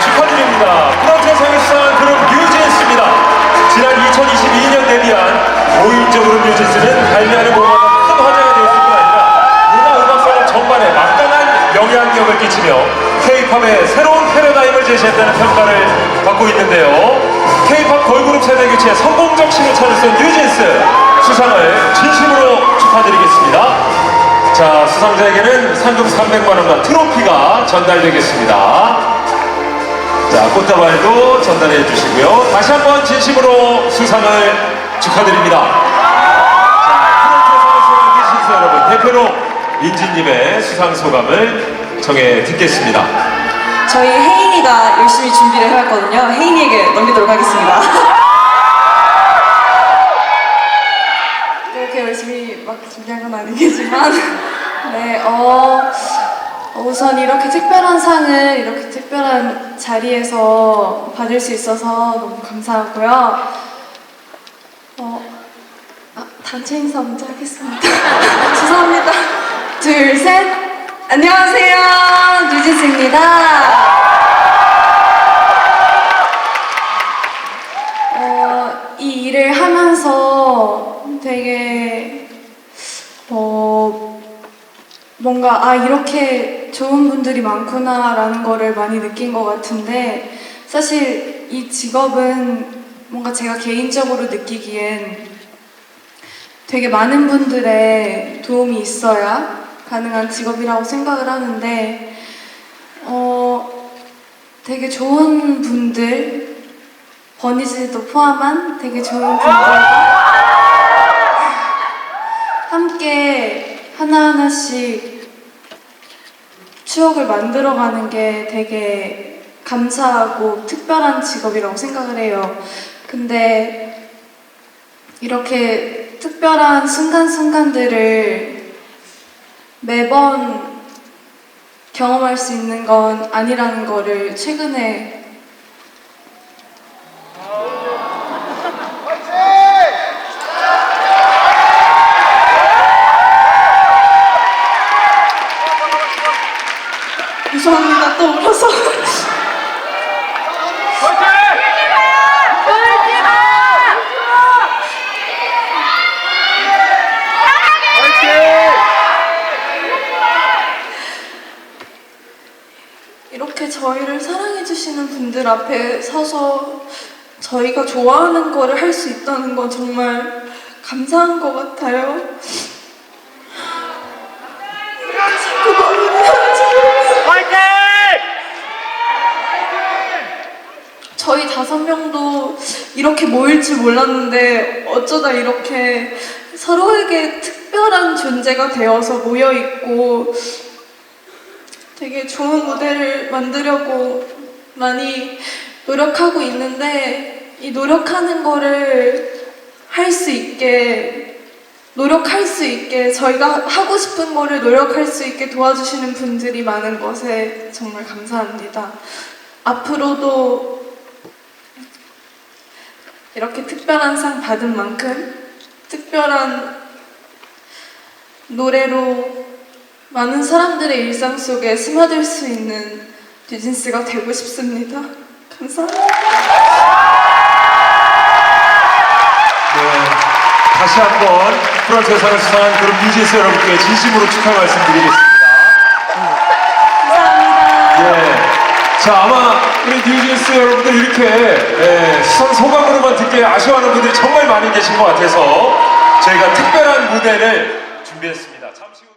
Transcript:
축하드립니다. 프로테상을 수상한 그룹 뉴진스입니다. 지난 2022년 데뷔한 5인조 그룹 뉴진스는 발매하는 곡마다 큰 화제가 되었을 뿐 아니라 문화 음악산업 전반에 막강한 영향력을 끼치며 K-팝의 새로운 패러다임을 제시했다는 평가를 받고 있는데요. K-팝 걸그룹 세대 교체에 성공적 신호탄을 쏜 뉴진스 수상을 진심으로 축하드리겠습니다. 자, 수상자에게는 상금 300만 원과 트로피가 전달되겠습니다. 자, 꽃다발도 전달해 주시고요. 다시 한번 진심으로 수상을 축하드립니다. 자, 신수 여러분, 대표로 민지님의 수상 소감을 정해 듣겠습니다. 저희 혜인이가 열심히 준비를 해왔거든요. 혜인이에게 넘기도록 하겠습니다. 그렇게 열심히 막 준비한 건 아니겠지만, 네, 어, 우선 이렇게 특별한 상을 이렇게 특별한 자리에서 받을 수 있어서 너무 감사하고요. 어, 아, 단체 인사 먼저 하겠습니다. 죄송합니다. 둘, 셋. 안녕하세요. 뉴진스입니다. 뭔가, 아, 이렇게 좋은 분들이 많구나라는 거를 많이 느낀 것 같은데, 사실 이 직업은 뭔가 제가 개인적으로 느끼기엔 되게 많은 분들의 도움이 있어야 가능한 직업이라고 생각을 하는데, 어, 되게 좋은 분들, 버니즈도 포함한 되게 좋은 분들과 함께 하나하나씩 추억을 만들어가는 게 되게 감사하고 특별한 직업이라고 생각을 해요. 근데 이렇게 특별한 순간순간들을 매번 경험할 수 있는 건 아니라는 거를 최근에 죄송합니다. 또 울어서. 이렇게 저희를 사랑해주시는 분들 앞에 서서 저희가 좋아하는 거를 할 수 있다는 건 정말 감사한 것 같아요. 다섯 명도 이렇게 모일 줄 몰랐는데 어쩌다 이렇게 서로에게 특별한 존재가 되어서 모여 있고 되게 좋은 무대를 만들려고 많이 노력하고 있는데 이 노력하는 거를 할 수 있게 노력할 수 있게 저희가 하고 싶은 거를 노력할 수 있게 도와주시는 분들이 많은 것에 정말 감사합니다. 앞으로도 이렇게 특별한 상 받은 만큼 특별한 노래로 많은 사람들의 일상 속에 스며들 수 있는 뉴진스가 되고 싶습니다. 감사합니다. 네, 다시 한번 프로테상을 수상한 그룹 뉴진스 여러분께 진심으로 축하 말씀드리겠습니다. 감사합니다. 예. 자, 아마 우리 뉴진스 여러분들 이렇게 예, 수상 소감으로만 듣게 아쉬워하는 분들이 정말 많이 계신 것 같아서 저희가 특별한 무대를 준비했습니다. 잠시 후.